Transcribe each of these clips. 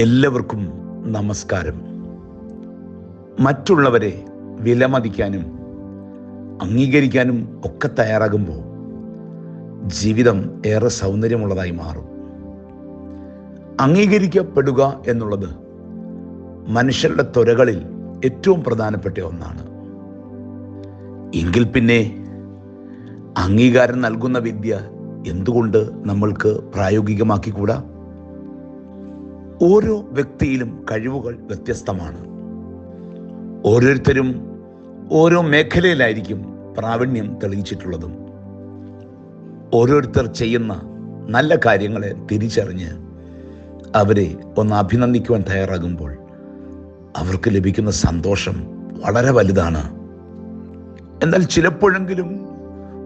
എല്ലാവർക്കും നമസ്കാരം. മറ്റുള്ളവരെ വിലമതിക്കാനും അംഗീകരിക്കാനും ഒക്കെ തയ്യാറാകുമ്പോൾ ജീവിതം ഏറെ സൗന്ദര്യമുള്ളതായി മാറും. അംഗീകരിക്കപ്പെടുക എന്നുള്ളത് മനുഷ്യരുടെ ത്വരകളിൽ ഏറ്റവും പ്രധാനപ്പെട്ട ഒന്നാണ്. എങ്കിൽ പിന്നെ അംഗീകാരം നൽകുന്ന വിദ്യ എന്തുകൊണ്ട് നമ്മൾക്ക് പ്രായോഗികമാക്കിക്കൂടാ? ഓരോ വ്യക്തിയിലും കഴിവുകൾ വ്യത്യസ്തമാണ്. ഓരോരുത്തരും ഓരോ മേഖലയിലായിരിക്കും പ്രാവീണ്യം തെളിയിച്ചിട്ടുള്ളതും. ഓരോരുത്തർ ചെയ്യുന്ന നല്ല കാര്യങ്ങളെ തിരിച്ചറിഞ്ഞ് അവരെ ഒന്ന് അഭിനന്ദിക്കുവാൻ തയ്യാറാകുമ്പോൾ അവർക്ക് ലഭിക്കുന്ന സന്തോഷം വളരെ വലുതാണ്. എന്നാൽ ചിലപ്പോഴെങ്കിലും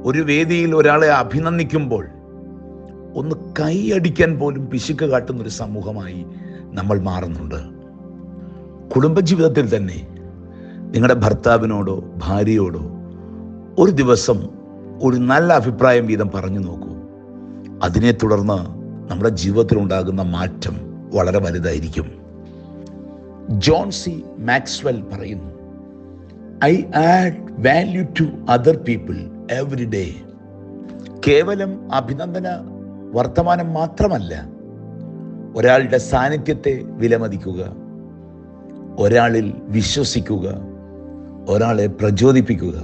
ഒരു വേദിയിൽ ഒരാളെ അഭിനന്ദിക്കുമ്പോൾ ഒന്ന് കൈയടിക്കാൻ പോലും പിശുക്ക് കാട്ടുന്ന ഒരു സമൂഹമായി നമ്മൾ മാറുന്നുണ്ട്. കുടുംബജീവിതത്തിൽ തന്നെ നിങ്ങളുടെ ഭർത്താവിനോടോ ഭാര്യയോടോ ഒരു ദിവസം ഒരു നല്ല അഭിപ്രായം വീതം പറഞ്ഞു നോക്കൂ. അതിനെ തുടർന്ന് നമ്മുടെ ജീവിതത്തിൽ ഉണ്ടാകുന്ന മാറ്റം വളരെ വലുതായിരിക്കും. ജോൺ സി മാക്സ്വെൽ പറയുന്നു I add value to other people every day. കേവലം അഭിനന്ദന വർത്തമാനം മാത്രമല്ല ഒരാളുടെ സാന്നിധ്യത്തെ വിലമതിക്കുക ഒരാളിൽ വിശ്വസിക്കുക ഒരാളെ പ്രചോദിപ്പിക്കുക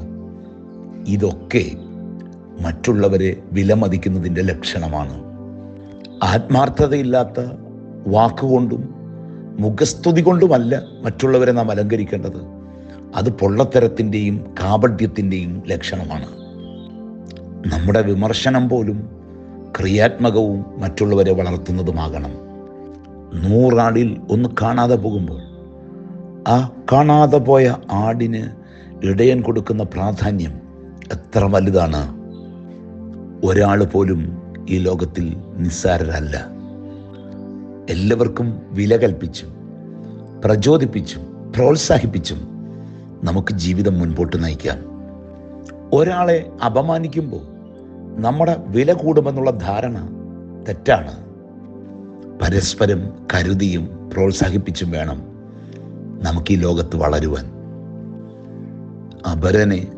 ഇതൊക്കെ മറ്റുള്ളവരെ വിലമതിക്കുന്നതിന്റെ ലക്ഷണമാണ്. ആത്മാർത്ഥതയില്ലാത്ത വാക്കുകൊണ്ടും മുഖസ്തുതി കൊണ്ടുമല്ല മറ്റുള്ളവരെ നാം അലങ്കരിക്കേണ്ടത്. അത് പൊള്ളത്തരത്തിന്റെയും കാപഢ്യത്തിന്റെയും ലക്ഷണമാണ്. നമ്മുടെ വിമർശനം പോലും ക്രിയാത്മകവും മറ്റുള്ളവരെ വളർത്തുന്നതുമാകണം. നൂറാടിൽ ഒന്ന് കാണാതെ പോകുമ്പോൾ ആ കാണാതെ പോയ ആടിന് ഇടയൻ കൊടുക്കുന്ന പ്രാധാന്യം എത്ര വലുതാണ്? ഒരാൾ പോലും ഈ ലോകത്തിൽ നിസ്സാരരല്ല. എല്ലാവർക്കും വില കൽപ്പിച്ചും പ്രചോദിപ്പിച്ചും പ്രോത്സാഹിപ്പിച്ചും നമുക്ക് ജീവിതം മുൻപോട്ട് നയിക്കാം. ഒരാളെ അപമാനിക്കുമ്പോൾ നമ്മുടെ വില കൂടുമെന്നുള്ള ധാരണ തെറ്റാണ്. പരസ്പരം കരുതിയും പ്രോത്സാഹിപ്പിച്ചും വേണം നമുക്ക് ഈ ലോകത്ത് വളരുവാൻ. അപരനെ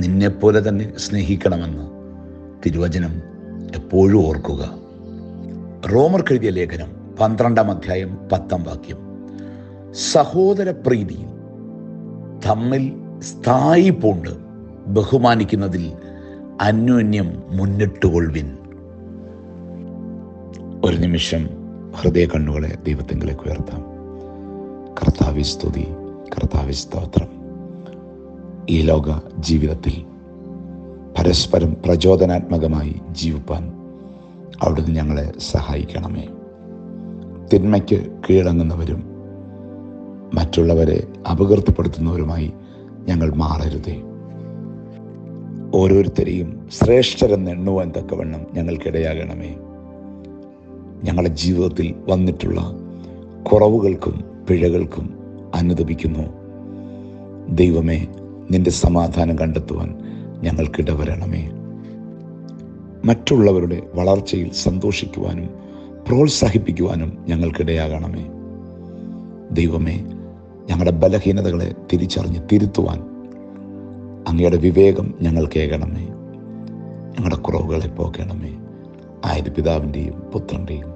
നിന്നെപ്പോലെ തന്നെ സ്നേഹിക്കണമെന്ന് തിരുവചനം എപ്പോഴും ഓർക്കുക. റോമർ എഴുതിയ ലേഖനം പന്ത്രണ്ടാം അധ്യായം പത്താം വാക്യം. സഹോദര പ്രീതിയിൽ തമ്മിൽ സ്ഥായി പൂണ്ട് ബഹുമാനിക്കുന്നതിൽ അന്യോന്യം മുന്നിട്ടുകൊള്ളുവിൻ. ഒരു നിമിഷം ഹൃദയ കണ്ണുകളെ ദൈവത്തിങ്കിലേക്ക് ഉയർത്താം. കർത്താവി സ്തുതി. കർത്താവി സ്തോത്രം. ഈ ലോക ജീവിതത്തിൽ പരസ്പരം പ്രചോദനാത്മകമായി ജീവിപ്പാൻ അവിടുന്ന് ഞങ്ങളെ സഹായിക്കണമേ. തിന്മയ്ക്ക് കീഴടങ്ങുന്നവരും മറ്റുള്ളവരെ അപകീർത്തിപ്പെടുത്തുന്നവരുമായി ഞങ്ങൾ മാറരുതേ. ഓരോരുത്തരെയും ശ്രേഷ്ഠരെന്ന് എണ്ണുവാൻ തക്കവണ്ണം ഞങ്ങൾക്കിടയാകണമേ. ഞങ്ങളുടെ ജീവിതത്തിൽ വന്നിട്ടുള്ള കുറവുകൾക്കും പിഴകൾക്കും അനുദപിക്കുന്നു. ദൈവമേ നിന്റെ സമാധാനം കണ്ടെത്തുവാൻ ഞങ്ങൾക്കിടവരണമേ. മറ്റുള്ളവരുടെ വളർച്ചയിൽ സന്തോഷിക്കുവാനും പ്രോത്സാഹിപ്പിക്കുവാനും ഞങ്ങൾക്കിടയാകണമേ. ദൈവമേ ഞങ്ങളുടെ ബലഹീനതകളെ തിരിച്ചറിഞ്ഞ് തിരുത്തുവാൻ അങ്ങയുടെ വിവേകം ഞങ്ങൾ കേൾക്കണമേ ഞങ്ങളുടെ കുറവുകളെ പോക്കണമേ ആയത് പിതാവിന്റെയും പുത്രന്റെയും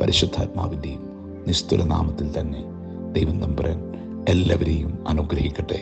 പരിശുദ്ധാത്മാവിന്റെയും നിസ്തുല നാമത്തിൽ തന്നെ ദൈവം നമ്പുരൻ എല്ലാവരെയും അനുഗ്രഹിക്കട്ടെ.